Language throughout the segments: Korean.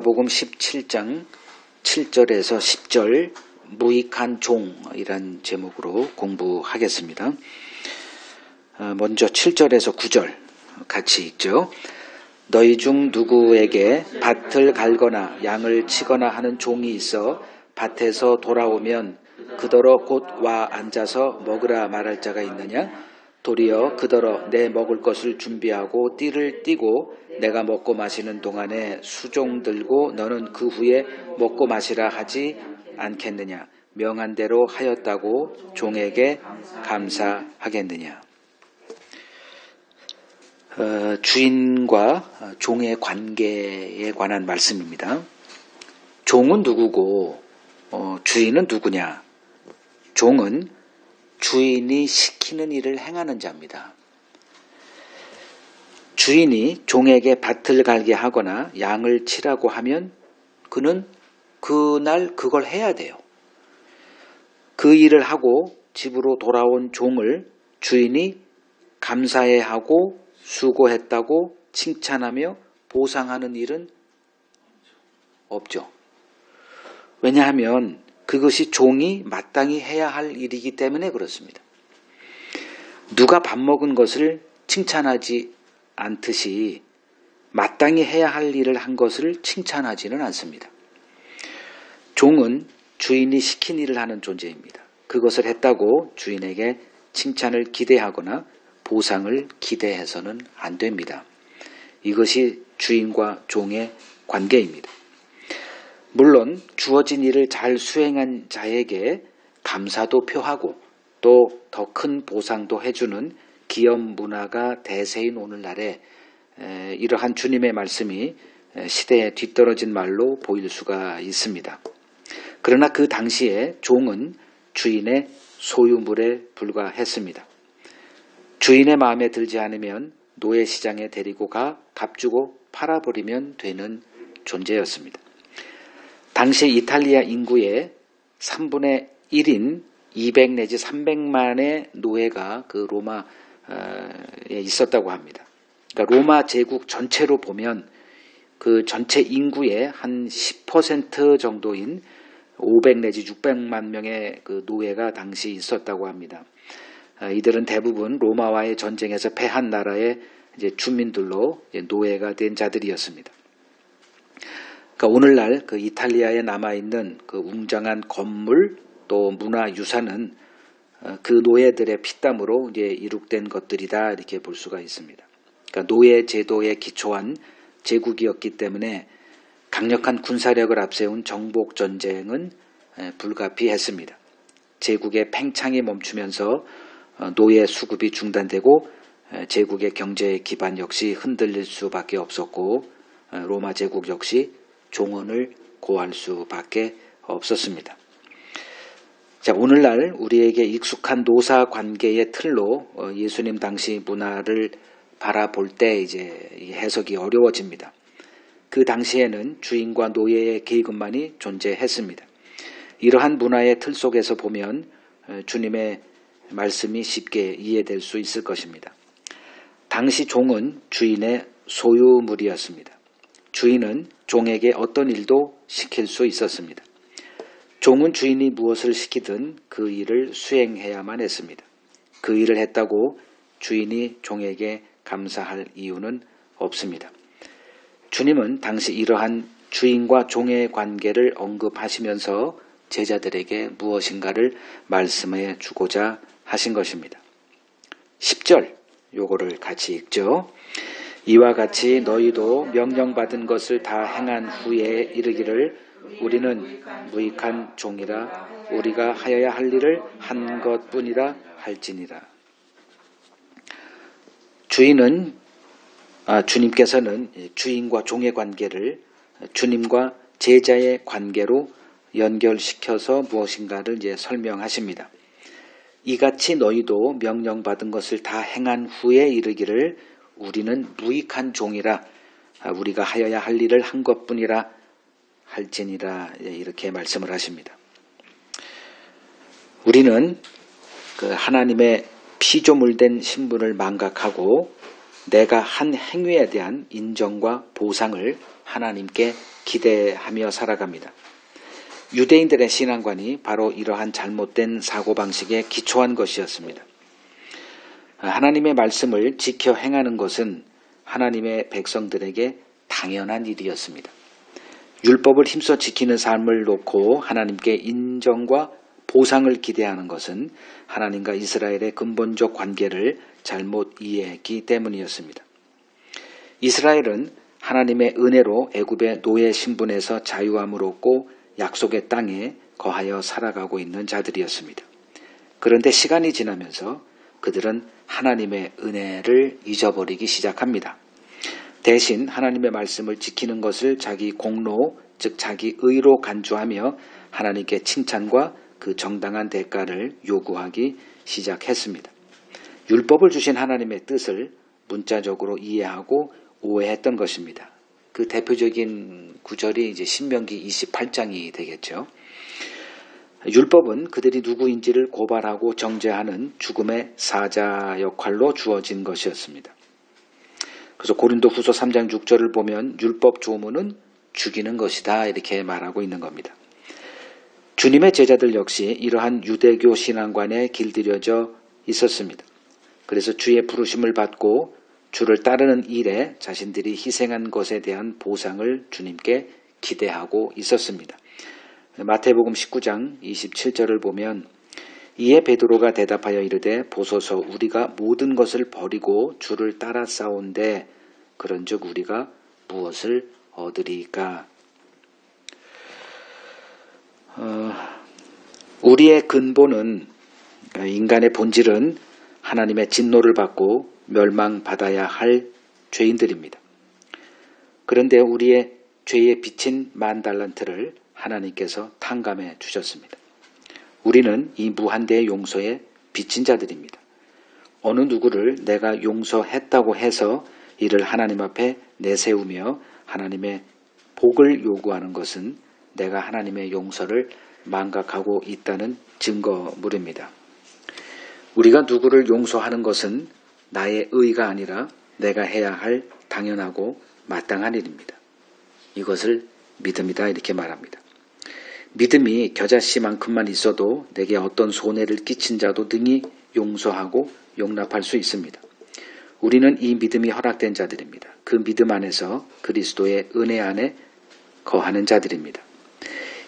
마태복음 17장 7절에서 10절 무익한 종이란 제목으로 공부하겠습니다. 어, 먼저 7절에서 9절 같이 읽죠. 너희 중 누구에게 밭을 갈거나 양을 치거나 하는 종이 있어 밭에서 돌아오면 그더러 곧 와 앉아서 먹으라 말할 자가 있느냐? 도리어 그더러 내 먹을 것을 준비하고 띠를 띠고 내가 먹고 마시는 동안에 수종 들고 너는 그 후에 먹고 마시라 하지 않겠느냐? 명한 대로 하였다고 종에게 감사하겠느냐? 어, 주인과 종의 관계에 관한 말씀입니다. 종은 누구고 어, 주인은 누구냐? 종은 주인이 시키는 일을 행하는 자입니다. 주인이 종에게 밭을 갈게 하거나 양을 치라고 하면 그는 그날 그걸 해야 돼요. 그 일을 하고 집으로 돌아온 종을 주인이 감사해 하고 수고했다고 칭찬하며 보상하는 일은 없죠. 왜냐하면 그것이 종이 마땅히 해야 할 일이기 때문에 그렇습니다. 누가 밥 먹은 것을 칭찬하지 않듯이 마땅히 해야 할 일을 한 것을 칭찬하지는 않습니다. 종은 주인이 시킨 일을 하는 존재입니다. 그것을 했다고 주인에게 칭찬을 기대하거나 보상을 기대해서는 안 됩니다. 이것이 주인과 종의 관계입니다. 물론 주어진 일을 잘 수행한 자에게 감사도 표하고 또 더 큰 보상도 해주는 기업 문화가 대세인 오늘날에 이러한 주님의 말씀이 시대에 뒤떨어진 말로 보일 수가 있습니다. 그러나 그 당시에 종은 주인의 소유물에 불과했습니다. 주인의 마음에 들지 않으면 노예 시장에 데리고 가 값주고 팔아버리면 되는 존재였습니다. 당시 이탈리아 인구의 3분의 1인 200 내지 300만의 노예가 그 로마에 있었다고 합니다. 그러니까 로마 제국 전체로 보면 그 전체 인구의 한 10% 정도인 500 내지 600만 명의 그 노예가 당시 있었다고 합니다. 이들은 대부분 로마와의 전쟁에서 패한 나라의 이제 주민들로 노예가 된 자들이었습니다. 그러니까 오늘날 그 이탈리아에 남아 있는 그 웅장한 건물 또 문화 유산은 그 노예들의 피땀으로 이제 이룩된 것들이다 이렇게 볼 수가 있습니다. 그러니까 노예 제도에 기초한 제국이었기 때문에 강력한 군사력을 앞세운 정복 전쟁은 불가피했습니다. 제국의 팽창이 멈추면서 노예 수급이 중단되고 제국의 경제 기반 역시 흔들릴 수밖에 없었고 로마 제국 역시 종언을 고할 수밖에 없었습니다. 자, 오늘날 우리에게 익숙한 노사 관계의 틀로 예수님 당시 문화를 바라볼 때 이제 해석이 어려워집니다. 그 당시에는 주인과 노예의 계급만이 존재했습니다. 이러한 문화의 틀 속에서 보면 주님의 말씀이 쉽게 이해될 수 있을 것입니다. 당시 종은 주인의 소유물이었습니다. 주인은 종에게 어떤 일도 시킬 수 있었습니다. 종은 주인이 무엇을 시키든 그 일을 수행해야만 했습니다. 그 일을 했다고 주인이 종에게 감사할 이유는 없습니다. 주님은 당시 이러한 주인과 종의 관계를 언급하시면서 제자들에게 무엇인가를 말씀해 주고자 하신 것입니다. 10절 요거를 같이 읽죠. 이와 같이 너희도 명령받은 것을 다 행한 후에 이르기를 우리는 무익한 종이라 우리가 하여야 할 일을 한 것뿐이라 할지니라. 주인은 아, 주님께서는 주인과 종의 관계를 주님과 제자의 관계로 연결시켜서 무엇인가를 이제 설명하십니다. 이같이 너희도 명령받은 것을 다 행한 후에 이르기를 우리는 무익한 종이라 아, 우리가 하여야 할 일을 한 것뿐이라 할지니라 이렇게 말씀을 하십니다. 우리는 그 하나님의 피조물된 신분을 망각하고 내가 한 행위에 대한 인정과 보상을 하나님께 기대하며 살아갑니다. 유대인들의 신앙관이 바로 이러한 잘못된 사고방식에 기초한 것이었습니다. 하나님의 말씀을 지켜 행하는 것은 하나님의 백성들에게 당연한 일이었습니다. 율법을 힘써 지키는 삶을 놓고 하나님께 인정과 보상을 기대하는 것은 하나님과 이스라엘의 근본적 관계를 잘못 이해했기 때문이었습니다. 이스라엘은 하나님의 은혜로 애굽의 노예 신분에서 자유함을 얻고 약속의 땅에 거하여 살아가고 있는 자들이었습니다. 그런데 시간이 지나면서 그들은 하나님의 은혜를 잊어버리기 시작합니다. 대신 하나님의 말씀을 지키는 것을 자기 공로, 즉 자기 의로 간주하며 하나님께 칭찬과 그 정당한 대가를 요구하기 시작했습니다. 율법을 주신 하나님의 뜻을 문자적으로 이해하고 오해했던 것입니다. 그 대표적인 구절이 이제 신명기 28장이 되겠죠. 율법은 그들이 누구인지를 고발하고 정죄하는 죽음의 사자 역할로 주어진 것이었습니다. 그래서 고린도 후서 3장 6절을 보면 율법 조문은 죽이는 것이다 이렇게 말하고 있는 겁니다. 주님의 제자들 역시 이러한 유대교 신앙관에 길들여져 있었습니다. 그래서 주의 부르심을 받고 주를 따르는 일에 자신들이 희생한 것에 대한 보상을 주님께 기대하고 있었습니다. 마태복음 19장 27절을 보면 이에 베드로가 대답하여 이르되 보소서 우리가 모든 것을 버리고 주를 따라 싸운데 그런즉 우리가 무엇을 얻으리까? 어, 우리의 근본은 인간의 본질은 하나님의 진노를 받고 멸망받아야 할 죄인들입니다. 그런데 우리의 죄에 비친 만 달란트를 하나님께서 탕감해 주셨습니다. 우리는 이 무한대의 용서에 빚진 자들입니다. 어느 누구를 내가 용서했다고 해서 이를 하나님 앞에 내세우며 하나님의 복을 요구하는 것은 내가 하나님의 용서를 망각하고 있다는 증거물입니다. 우리가 누구를 용서하는 것은 나의 의가 아니라 내가 해야 할 당연하고 마땅한 일입니다. 이것을 믿음이다 이렇게 말합니다. 믿음이 겨자씨만큼만 있어도 내게 어떤 손해를 끼친 자도 등이 용서하고 용납할 수 있습니다. 우리는 이 믿음이 허락된 자들입니다. 그 믿음 안에서 그리스도의 은혜 안에 거하는 자들입니다.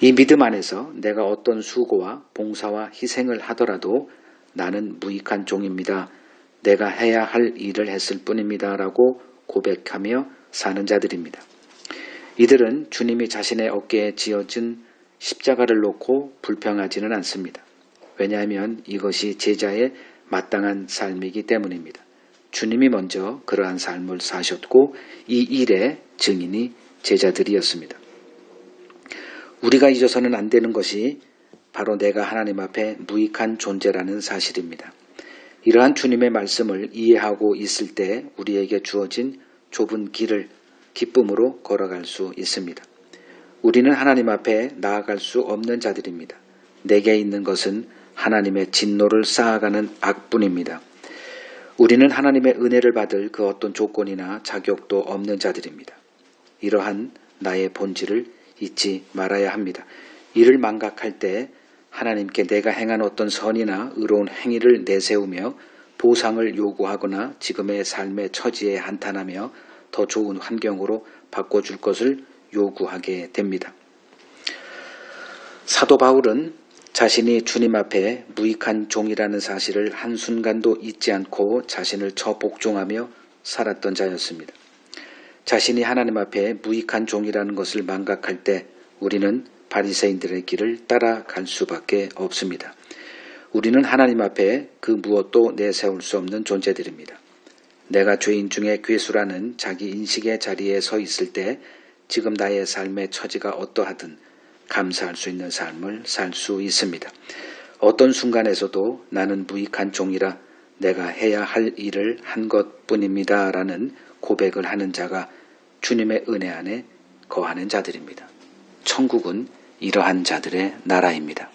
이 믿음 안에서 내가 어떤 수고와 봉사와 희생을 하더라도 나는 무익한 종입니다. 내가 해야 할 일을 했을 뿐입니다. 라고 고백하며 사는 자들입니다. 이들은 주님이 자신의 어깨에 지어진 십자가를 놓고 불평하지는 않습니다. 왜냐하면 이것이 제자의 마땅한 삶이기 때문입니다. 주님이 먼저 그러한 삶을 사셨고 이 일의 증인이 제자들이었습니다. 우리가 잊어서는 안 되는 것이 바로 내가 하나님 앞에 무익한 존재라는 사실입니다. 이러한 주님의 말씀을 이해하고 있을 때 우리에게 주어진 좁은 길을 기쁨으로 걸어갈 수 있습니다. 우리는 하나님 앞에 나아갈 수 없는 자들입니다. 내게 있는 것은 하나님의 진노를 쌓아가는 악뿐입니다. 우리는 하나님의 은혜를 받을 그 어떤 조건이나 자격도 없는 자들입니다. 이러한 나의 본질을 잊지 말아야 합니다. 이를 망각할 때 하나님께 내가 행한 어떤 선이나 의로운 행위를 내세우며 보상을 요구하거나 지금의 삶의 처지에 한탄하며 더 좋은 환경으로 바꿔줄 것을 요구하게 됩니다. 사도 바울은 자신이 주님 앞에 무익한 종이라는 사실을 한순간도 잊지 않고 자신을 처복종하며 살았던 자였습니다. 자신이 하나님 앞에 무익한 종이라는 것을 망각할 때 우리는 바리새인들의 길을 따라갈 수밖에 없습니다. 우리는 하나님 앞에 그 무엇도 내세울 수 없는 존재들입니다. 내가 죄인 중에 괴수라는 자기 인식의 자리에 서 있을 때 지금 나의 삶의 처지가 어떠하든 감사할 수 있는 삶을 살 수 있습니다. 어떤 순간에서도 나는 무익한 종이라 내가 해야 할 일을 한 것 뿐입니다. 라는 고백을 하는 자가 주님의 은혜 안에 거하는 자들입니다. 천국은 이러한 자들의 나라입니다.